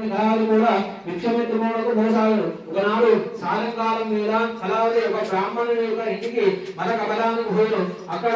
విధాలు కూడా భిక్షమిత్రములకు మోసాగను ఒకనాడు సాయంకాలం మీద అలాగే ఒక బ్రాహ్మణుని యొక్క ఇంటికి మత కబలానికి పోయాను. అక్కడ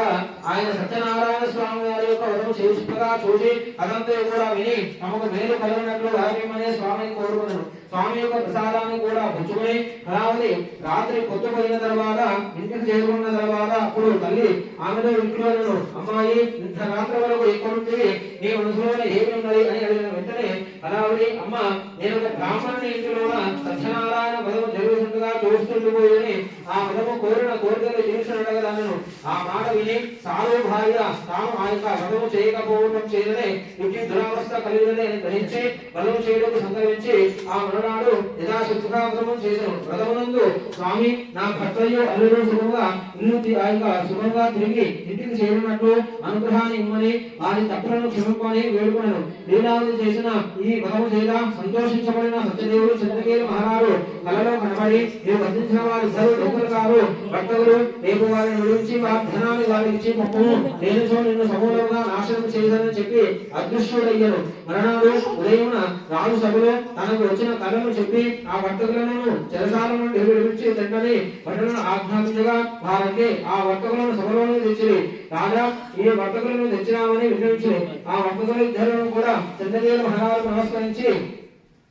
ఆయన సత్యనారాయణ స్వామి వారి యొక్క వరం చేసిగా చూసి అదంతా కూడా విని తమకు మేలు కలిగినట్లు వరమేమనే స్వామిని కోరుకున్నాను స్వామి యొక్క ప్రసాదాన్ని కూడా పుచ్చుకొని కళావతి రాత్రి పొద్దుపోయిన తర్వాత ఇంటికి చేరుకున్న తర్వాత అప్పుడు తల్లి ఆమెలో ఇంట్లో అమ్మాయి ఇంత రాత్రి వరకు ఎక్కడుంటివి నీ మనసులో ఏమి ఉన్నది? అని అడిగిన వెంటనే కళావతి అమ్మ నేను ఒక బ్రాహ్మణుని ఇంటిలో సత్యనారాయణ పదము జరుగుతుండగా చూస్తుండిపోయి ఆ పదము కోరిన కోరికలు తీర్చినడగలను ఆ మాట విని సాధు భార్య తాను ఆ యొక్క వ్రతము చేయకపోవడం చేయదనే ఇంటి దురావస్థ కలిగినదే అని గ్రహించి వ్రతం చేయడం సంగ్రహించి ఆ మరునాడు యథాశక్తిగా వ్రతము చేశాను వ్రతమునందు స్వామి నా భర్తయు అల్లుడు సుఖంగా ఇల్లు ఆ యొక్క సుఖంగా తిరిగి ఇంటికి చేరినట్లు అనుగ్రహాన్ని ఇమ్మని వారి తప్పులను క్షమింపని వేడుకున్నాను లీలావతి చేసిన ఈ వ్రతము చేత సంతోషించబడిన సత్యదేవుడు చంద్రకేలు మహారాజు కలలో కనబడి నేను వర్తించిన వారు ఇద్దరు లోకలు కారు భక్తులు రేపు వారిని విడిచి వారి ధనాన్ని వారికి ఇచ్చి పప్పును నేను నిన్ను సమూలంగా నాశనం చేశానని చెప్పి అదృశ్యుడయ్యాను. మరణాలు ఉదయమున రాజు సభలో తనకు వచ్చిన కళను చెప్పి ఆ వర్తకులను చెరసాల నుండి విడిపించి తండ్రిని పట్టణను ఆజ్ఞాపించగా వారంటే ఆ వర్తకులను సభలోనే తెచ్చిరి. రాజా ఈ వర్తకులను తెచ్చినామని విన్నవించి ఆ వర్తకులు ఇద్దరు కూడా చంద్రదేవ మహారాజు నమస్కరించి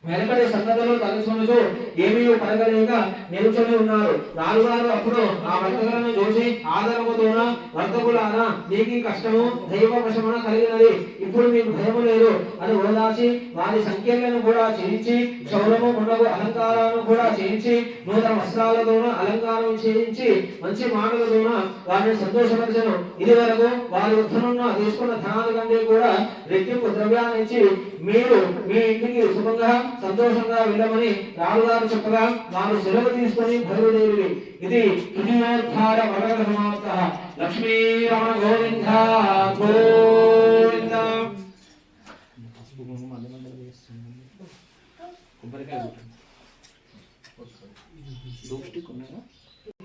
వెనకటి సంగతులు తలుచుకొనుచు ఏమీ పడగలేక నిలుచొని ఉన్నారు. రాజువారు అప్పుడు ఆ వర్తకులను చూసి ఆదరముతోన వర్తకులారా నీకు కష్టము దైవ వశమున కలిగినది. ఇప్పుడు మీకు భయము లేదు. అని ఓదాసి వారి సంఖ్యలను కూడా చేయించి క్షౌరము ఉండవు అలంకారాలను కూడా చేయించి నూతన వస్త్రాలతోన అలంకారం చేయించి మంచి మాటలతోన వారిని సంతోషపరచను. ఇది వరకు వారి ఉత్తరున్న తీసుకున్న ధనాల కంటే కూడా రెట్టింపు ద్రవ్యాన్ని ఇచ్చి మీరు మీ ఇంటికి సుఖంగా సంతోషంగా వెళ్ళమని రాజుగారు చెప్పగా వారు సెలవు తీసుకొని బయలుదేరి ఇది తుదియోద్ధార వరద సమాప్త గోవింద గోవింద. కొబ్బరికాయ స్టిక్ ఉన్నాయా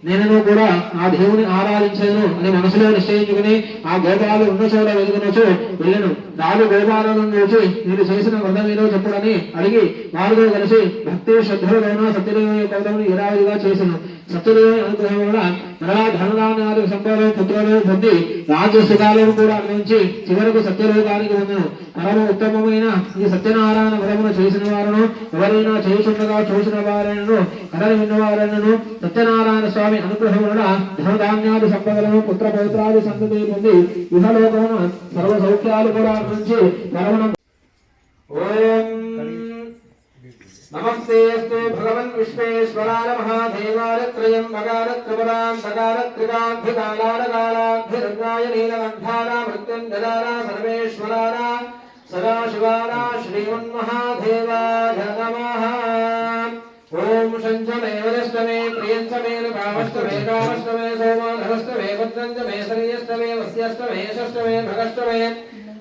నేను కూడా ఆ దేవుని ఆరాధించను అని మనసులో నిశ్చయించుకుని ఆ గోపాలు ఉన్న చోట వెలుగునొచ్చు వెళ్ళను. నాలుగు గోపాలను చూసి నేను చేసిన వ్రతం చెప్పుడని అడిగి వారితో కలిసి భక్తి శ్రద్ధలైన సత్యదేవుని కవితను యథావిధిగా చేసను. సత్యదేవుని అనుగ్రహం వల్ల మరలా ధనదానాలు సంపదలు పుత్రులు పొంది రాజసుఖాలను కూడా అనుభవించి చివరకు సత్యలోకానికి పొందను పరమ ఉత్తమమైన ఈ సత్యనారాయణ వ్రతమును చేసిన వారును ఎవరైనా చేయుచుండగా చూసిన వారైనను కథలు విన్నవారైనను సత్యనారాయణ స్వామి అనుగ్రహమున వలన సంపదలను పుత్ర పౌత్రాది సంతతి పొంది ఇహలోకమున సర్వ సౌఖ్యాలు కూడా అనుభవించి పరమణం ఓం నమస్తేస్తు భగవన్ విశ్వేశ్వరాయ మహాదేవాయ త్రయం మగార త్రిపురాం సగార త్రికాభికాలార కాళాభిరుద్రాయ నీలకంఠార మృత్యుంజయార సర్వేశ్వరార సదాశివార శ్రీమన్మహాదేవాయ నమః ఓం శంచమే వరష్టమే ప్రియంచమే కామష్టమే కామష్టమే సోమాధరష్టమే భద్రంచమే సరియష్టమే వస్యష్టమే షష్టమే భగష్టమే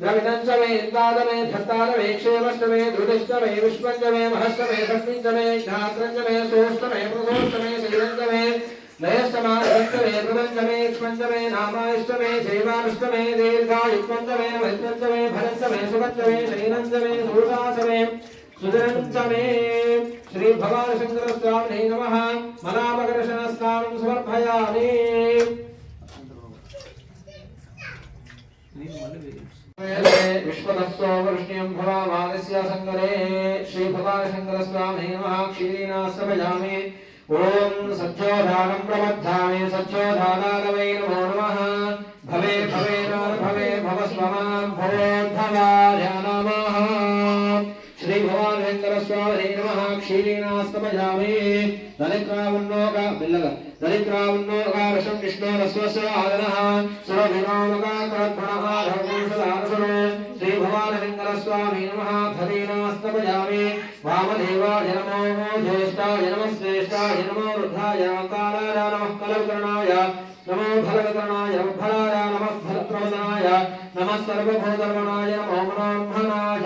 द्रविदंशमे इन्दादमे धत्तादमे, क्षेमष्टमे धृतिष्टमे विष्पञ्चमे महष्टमे षष्टिञ्चमे ज्ञात्रञ्चमे सोष्टमे प्रसोष्टमे शैरञ्चमे नयस्तमाष्टमे प्रपञ्चमे स्पञ्चमे नामाष्टमे, शैवाष्टमे दीर्घायुष्पञ्चमे वैपञ्चमे भरञ्चमे सुपञ्चमे शैरञ्चमे सूषासमे सुदरञ्चमे श्री भगवान शंकर स्वामी नमः। मनामकर्षण समर्पयामि। నేను మళ్ళీ వేరే విశ్వదస్తో వృష్ణ్యం భవామాగస్య సంగరే శ్రీ భగవాన్ శంకర స్వామి నమ క్షీరీనా సమయామి ఓం సత్యోధానం భగవాన్ శంకర స్వామి నమ. క్షీరీనా సమయామి దళిత్రావన్నోక మెల్లగా దళిత్రావన్నోకారశం విష్ణోరస్వస్య శ్రీ స్వామి వామదేవాయ నమో జ్యేష్ఠాయ శ్రేష్ఠాయ నమో వృద్ధాయ కలకరణాయ నమో ఫలకరణాయ ఫలాయ ఫలప్రవదనాయ నమో బ్రాహ్మణాయ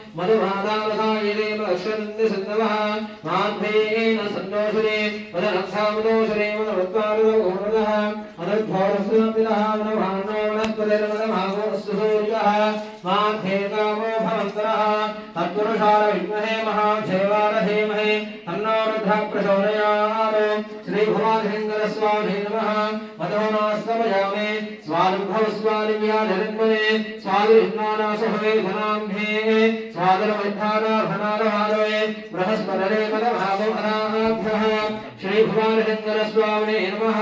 మధుభాగాలసాయదేవశ్వంది సందవః మాధ్యేన సందోషరే మదనక్షామదోషరే మదవద్వారుదోహృదః మదద్భోరస్వందినః మదభానోనస్పతిర్మదభాగోస్తు సూర్యః మాధ్యేకామో భవంతరః తత్పురుషార విద్మహే మహాధేవార ధీమహే తన్నో రుద్ర ప్రచోదయాత్ శ్రీభువాధీంద్రస్వామి నమః మదోనాస్తమయామే स्वानुभवस्वादिव्याधरन्मने स्वादिर्हिन्मानासभवेधनाम्भे स्वादरवर्धानाभनारहारोये बृहस्पतरेमदभावभराभ्यः श्रीभुवानशङ्करस्वामिने नमः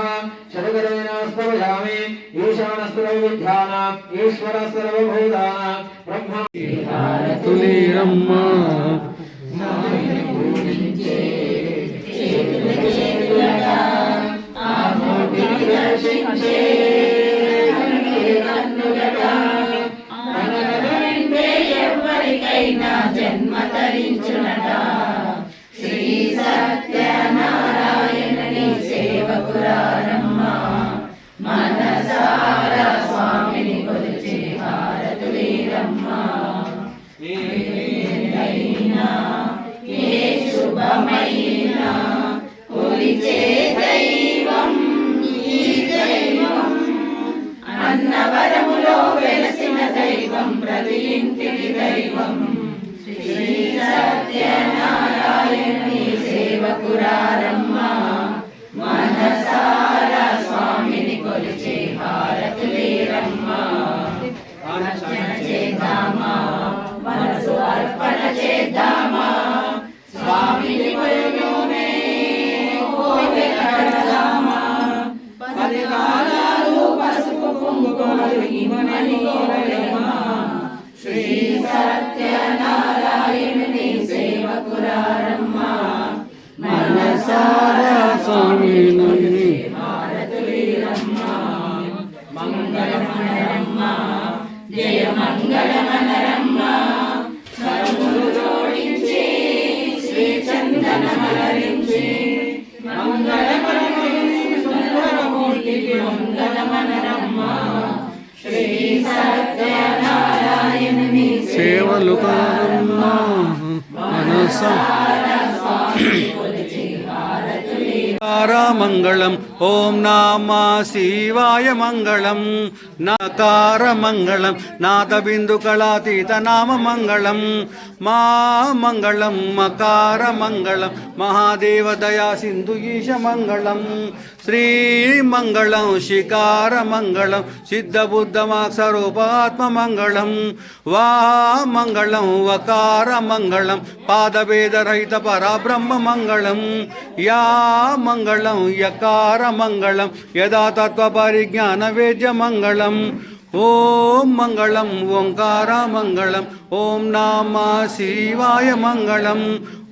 शतकरेणास्तवयामि ईशानस्तवविद्यानाम् ईश्वरस्तवभूतानाम् ब्रह्मा तुलीरम्मा మంగళమనరమ్మ జయ మంగళమనరమ్మ. స్వరములు జోడించి శ్రీ చందనమలరించి మంగళమరమూర్తి సుందరమూర్తికి మంగళమనరమ్మ. శ్రీ సత్యనారాయణుని సేవలు కారమ్మా మనస. మంగళం ఓం నామ శివాయ మంగళం నకార మంగళం నాద బిందు కళాతీత నామ మంగళం మా మంగళం మకార మంగళం శ్రీమంగళం దయా సింధు ఈశ మంగళం శ్రీ మంగళం శికార మంగళం సిద్ధ మంగళం వా వకార మంగళం పాదభేద పరబ్రహ్మ మంగళం యా మంగళం యకార మంగళం యదా పరిజ్ఞాన వేద్య మంగళం ఓం మంగళం ఓంకార మంగళం ఓం నామ శివాయ మంగళం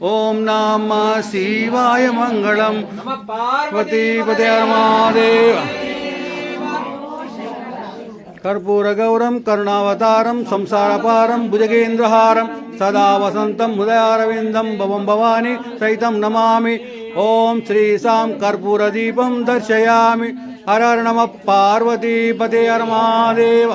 ఓం నామ శివాయ మంగళం నమ పార్వతీ పతిపదే మహాదేవ కర్పూరగౌరం కరుణావతారం సంసారపారం భుజగేంద్రహారం సదా వసంతం హృదయారవిందం భవం భవాని సైతం నమామి ఓం ಹರ ಹರ ನಮ ಪಾರ್ವತಿ ಪತಿ ಹರ ಮಹಾದೇವ